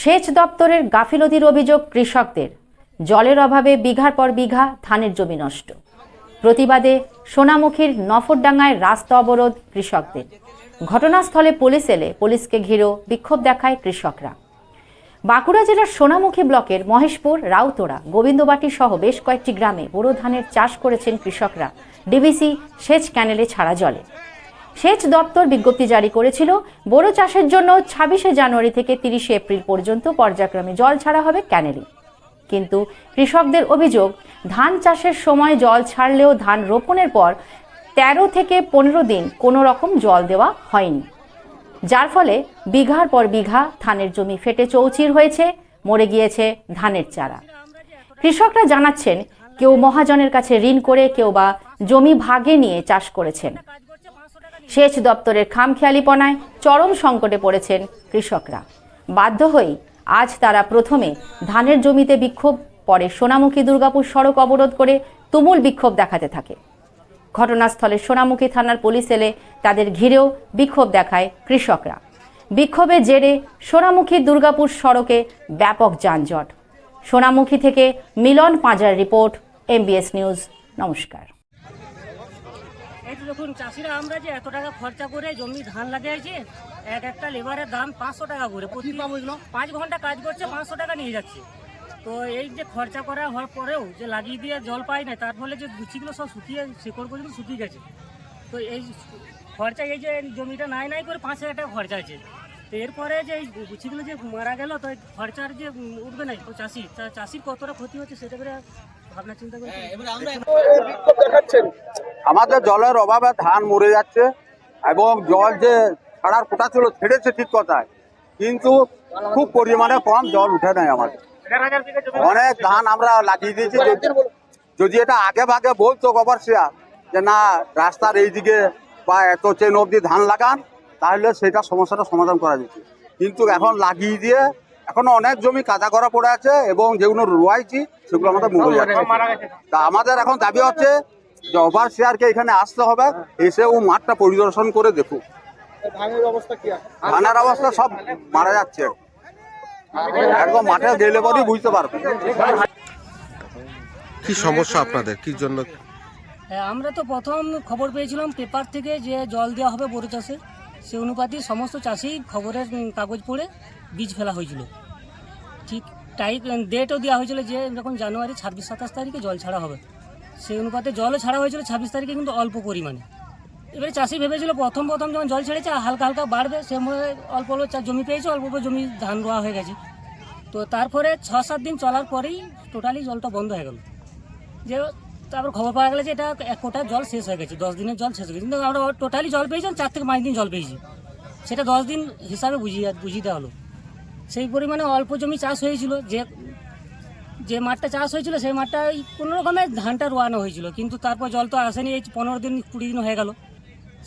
সেচ দপ্তরের গাফিলতির অভিযোগ কৃষকদের। জলের অভাবে বিঘার পর বিঘা ধানের জমি নষ্ট। প্রতিবাদে সোনামুখীর নফরডাঙ্গায় রাস্তা অবরোধ কৃষকদের। ঘটনাস্থলে পুলিশ এলে পুলিশকে ঘিরেও বিক্ষোভ দেখায় কৃষকরা। বাঁকুড়া জেলার সোনামুখী ব্লকের মহেশপুর, রাউতোড়া, গোবিন্দবাটি সহ বেশ কয়েকটি গ্রামে বোরো ধানের চাষ করেছেন কৃষকরা। ডিবিসি সেচ ক্যানেলে ছাড়া জলে। সেচ দপ্তর বিজ্ঞপ্তি জারি করেছিল, বোরো চাষের জন্য ছাব্বিশে জানুয়ারি থেকে তিরিশে এপ্রিল পর্যন্ত পর্যায়ক্রমে জল ছাড়া হবে ক্যানেলে। কিন্তু কৃষকদের অভিযোগ, ধান চাষের সময় জল ছাড়লেও ধান রোপণের পর তেরো থেকে পনেরো দিন কোনো রকম জল দেওয়া হয়নি। যার ফলে বিঘার পর বিঘা ধানের জমি ফেটে চৌচির হয়েছে, মরে গিয়েছে ধানের চারা। কৃষকরা জানাচ্ছেন, কেউ মহাজনের কাছে ঋণ করে কেউ বা জমি ভাগে নিয়ে চাষ করেছেন। সেচ দপ্তরের খামখেয়ালিপনায় চরম সংকটে পড়েছেন কৃষকরা। বাধ্য হয়ে আজ তারা প্রথমে ধানের জমিতে বিক্ষোভ, পরে সোনামুখী দুর্গাপুর সড়ক অবরোধ করে তুমুল বিক্ষোভ দেখাতে থাকে। ঘটনাস্থলে সোনামুখী থানার পুলিশ এলে তাদের ঘিরেও বিক্ষোভ দেখায় কৃষকরা। বিক্ষোভের জেরে সোনামুখী দুর্গাপুর সড়কে ব্যাপক যানজট। সোনামুখী থেকে মিলন পাঁজার রিপোর্ট, এমবিএস নিউজ। নমস্কার। দেখুন চাষিরা আমরা যে এত টাকা খরচা করে জমি ধান লাগিয়েছি এক একটা লেবারের দাম পাঁচশো টাকা করে। প্রতি পাঁচ ঘণ্টা কাজ করছে পাঁচশো টাকা নিয়ে যাচ্ছে। তো এই যে খরচা করা হওয়ার পরেও যে লাগিয়ে দিয়ে জল পাই না তার ফলে যে গুছিগুলো সব শুকিয়ে শেকড় পর্যন্ত শুকিয়ে গেছে। তো এই খরচা এই যে জমিটা নাই নাই করে পাঁচ হাজার টাকা খরচা আছে। তো এরপরে যে এই গুছিগুলো যে মারা গেল তো খরচার যে উঠবে না তো চাষি তা চাষির কতটা ক্ষতি হচ্ছে সেটা করে আমাদের জলের অভাবে ধান মরে যাচ্ছে এবং জল যে ছাড়ার কোটা ছিল ছেড়েছে ঠিক কথায়। কিন্তু খুব পরিমাণে কম জল উঠে নেয় আমাদের। অনেক ধান আমরা লাগিয়ে দিয়েছি। যদি- এটা আগে ভাগে বলতো গবরসিয়া যে না রাস্তার এই দিকে বা এত চেন অবধি ধান লাগান তাহলে সেটা সমস্যাটা সমাধান করা যেত। কিন্তু এখন লাগিয়ে দিয়ে এখনও অনেক জমি কাদা করা পড়ে আছে এবং যেগুলো রোয়াইছি সেগুলো আমাদের মরে যাচ্ছে। তা আমাদের এখন দাবি হচ্ছে যে ওভার শেয়ারকে এখানে আসতে হবে এসে ও মাঠটা পরিদর্শন করে দেখুক। ধানের অবস্থা কি আছে? ধানের অবস্থা সব মারা যাচ্ছে। একদম মাঠে গেলে পরেই বুঝতে পারবে। কি সমস্যা আপনাদের? কি জন্য? হ্যাঁ, আমরা তো প্রথম খবর পেয়েছিলাম পেপার থেকে যে জল দেওয়া হবে বড় চাষে। সে অনুপাতে সমস্ত চাষি খবরের কাগজ পড়ে। বীজ ফেলা হয়েছিল। ঠিক টাইপ ডেটও দেওয়া হয়েছিল যে যখন জানুয়ারি ছাব্বিশ, সাতাশ তারিখে জল ছাড়া হবে। সেই অনুপাতে জলও ছাড়া হয়েছিল ছাব্বিশ তারিখে কিন্তু অল্প পরিমাণে। এবারে চাষি ভেবেছিল প্রথম প্রথম যখন জল ছেড়েছে, হালকা হালকা বাড়বে, সে অল্প অল্প জমি পেয়েছে, অল্প অল্প জমি ধান রোয়া হয়ে গেছে। তো তারপরে ছ সাত দিন চলার পরেই টোটালি জলটা বন্ধ হয়ে গেল। যে তারপর খবর পাওয়া গেলে যে এটা এক কোটা জল শেষ হয়ে গেছে, দশ দিনের জল শেষ হয়ে গেছে। কিন্তু আমরা টোটালি জল পেয়েছি চার থেকে পাঁচ দিন জল পেয়েছি। সেটা দশ দিন হিসাবে বুঝিয়ে বুঝিয়ে দেওয়া হলো। সেই পরিমাণে অল্প জমি চাষ হয়েছিল যে যে মাঠটা চাষ হয়েছিল সেই মাঠটা এই কোনো রকমে ধানটা রোয়ানো হয়েছিল কিন্তু তারপর জল তো আসেনি এই পনেরো দিন কুড়ি দিন হয়ে গেল।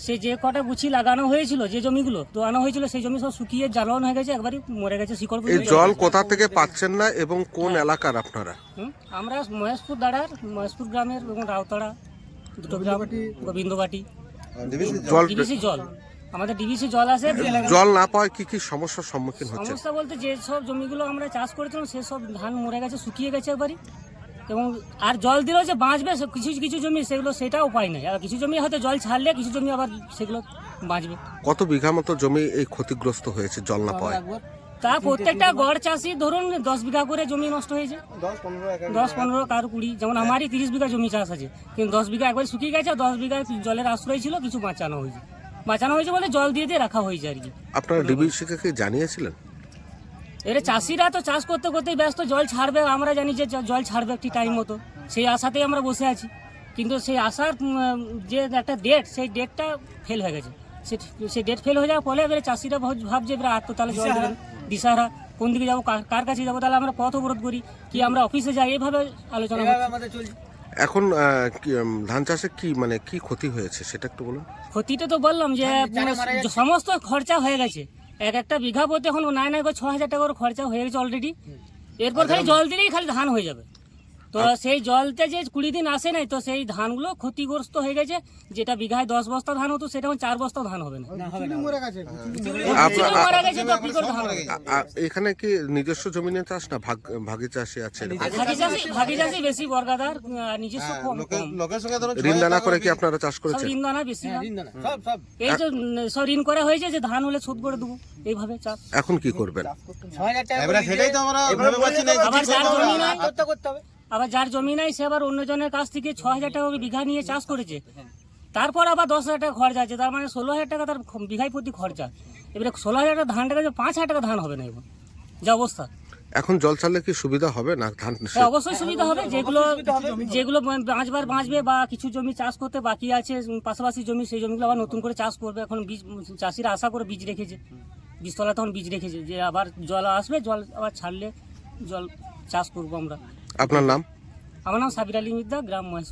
সে যে কটা গুছি লাগানো হয়েছিল যে জমিগুলো দোয়ানো হয়েছিল সেই জমি সব শুকিয়ে জ্বালানো হয়ে গেছে একবারই মরে গেছে শিকড় এই জল কোথা থেকে পাচ্ছেন না এবং কোন এলাকার আপনারা? আমরা মহেশপুর দাঁড়ার মহেশপুর গ্রামের এবং রাউতাড়া দুটো গ্রাম গোবিন্দবাটি জল। জল। আমাদের ডিবিসি জল আসে জল না পাওয়ায় কি কি সমস্যার সম্মুখীন হচ্ছে? সমস্যা বলতে যে সব জমিগুলো আমরা চাষ করেছিলাম সেসব ধান মরে গেছে শুকিয়ে গেছে একবারই। এবং আর জল দিলেও যে বাঁচবে কিছু কিছু জমি সেগুলো সেটা উপায় নেই। আর কিছু জমি হয়তো জল ছাড়লে কিছু জমি আবার সেগুলো বাঁচবে। কত বিঘা মতো জমি এই ক্ষতিগ্রস্ত হয়েছে জল না পাওয়ায়? তা প্রত্যেকটা গড় চাষি ধরুন দশ বিঘা করে জমি নষ্ট হয়েছে। দশ পনেরো কারও কুড়ি যেমন আমারই তিরিশ বিঘা জমি চাষ আছে। কিন্তু দশ বিঘা একবার শুকিয়ে গেছে আর দশ বিঘা জলের আশ্রয় ছিল কিছু বাঁচানো হয়েছে। বাঁচানো হয়েছে বলে জল দিয়ে দিয়ে রাখা হয়েছে আর কি। আপনারা ডিবিসিকে কি জানিয়েছিলেন? এবারে চাষিরা তো চাষ করতে করতেই ব্যস্ত জল ছাড়বে আমরা জানি যে জল ছাড়বে একটি টাইম মতো। সেই আশাতেই আমরা বসে আছি। কিন্তু সেই আশার যে একটা ডেট সেই ডেটটা ফেল হয়ে গেছে। সে- সেই ডেট ফেল হয়ে যাওয়ার ফলে এবারে চাষিরা ভাব- ভাবছে এবারে আর তো তাহলে জল দেবেন দিশাহারা কোন দিকে যাব কার- কার কাছে যাব তাহলে আমরা পথ অবরোধ করি কি আমরা অফিসে যাই এইভাবে আলোচনা হচ্ছে। এখন আহ, কি, ধান চাষে কি মানে কি ক্ষতি হয়েছে? সেটা একটু বলুন। ক্ষতিটা তো বললাম যে সমস্ত খরচা হয়ে গেছে। এক একটা বিঘা প্রতি এখন নাই নাই করে ছ হাজার টাকার করে খরচা হয়ে গেছে অলরেডি এরপর খালি জল দিলেই খালি ধান হয়ে যাবে। তো সেই জলতে যে কুড়ি দিন আসে নাই তো সেই ধানগুলো ক্ষতিগ্রস্ত হয়ে গেছে। যেটা বিঘায় দশ বস্তা ধান হতো সেটা চার বস্তা ধান হবে না। এখানে কি নিজস্ব জমিনে চাষ না? ভাগ ভাগি চাষি আছে? ভাগি চাষি ভাগি চাষি বেশি বর্গাদার নিজস্ব কম কম। লোকের সঙ্গে ধরো ঋণ দানা করে কি? আপনারা চাষ করেছেন? ঋণ দানা বেশি। সব এই যে সব ঋণ করা হয়েছে যে ধান হলে শোধ করে দেবো এইভাবে চাষ। এখন কি করবেন? সেটাই তো আমরা করতে হবে। আবার যার জমি নাই সে আবার অন্যজনের কাছ থেকে ছ হাজার টাকা বিঘা নিয়ে চাষ করেছে। তারপর আবার দশ হাজার টাকা খরচা আছে তার মানে ষোলো হাজার টাকা তার বিঘায় প্রতি খরচা। এবারে ষোলো হাজার টাকা ধান টাকা পাঁচ হাজার টাকা ধান হবে না এখন যা অবস্থা। এখন জল ছাড়লে কি সুবিধা হবে না ধান? হ্যাঁ, অবশ্যই সুবিধা হবে যেগুলো যেগুলো বাঁচবার বাঁচবে বা কিছু জমি চাষ করতে বাকি আছে পাশাপাশি জমি সেই জমিগুলো আবার নতুন করে চাষ করবে। এখন বীজ চাষিরা আশা করে বীজ রেখেছে। বীজতলা তখন বীজ রেখেছে যে আবার জল আসবে জল আবার ছাড়লে জল চাষ করব আমরা। আপনার নাম? আমার নাম সাবির আলী মিদ্দা গ্রাম মহেশ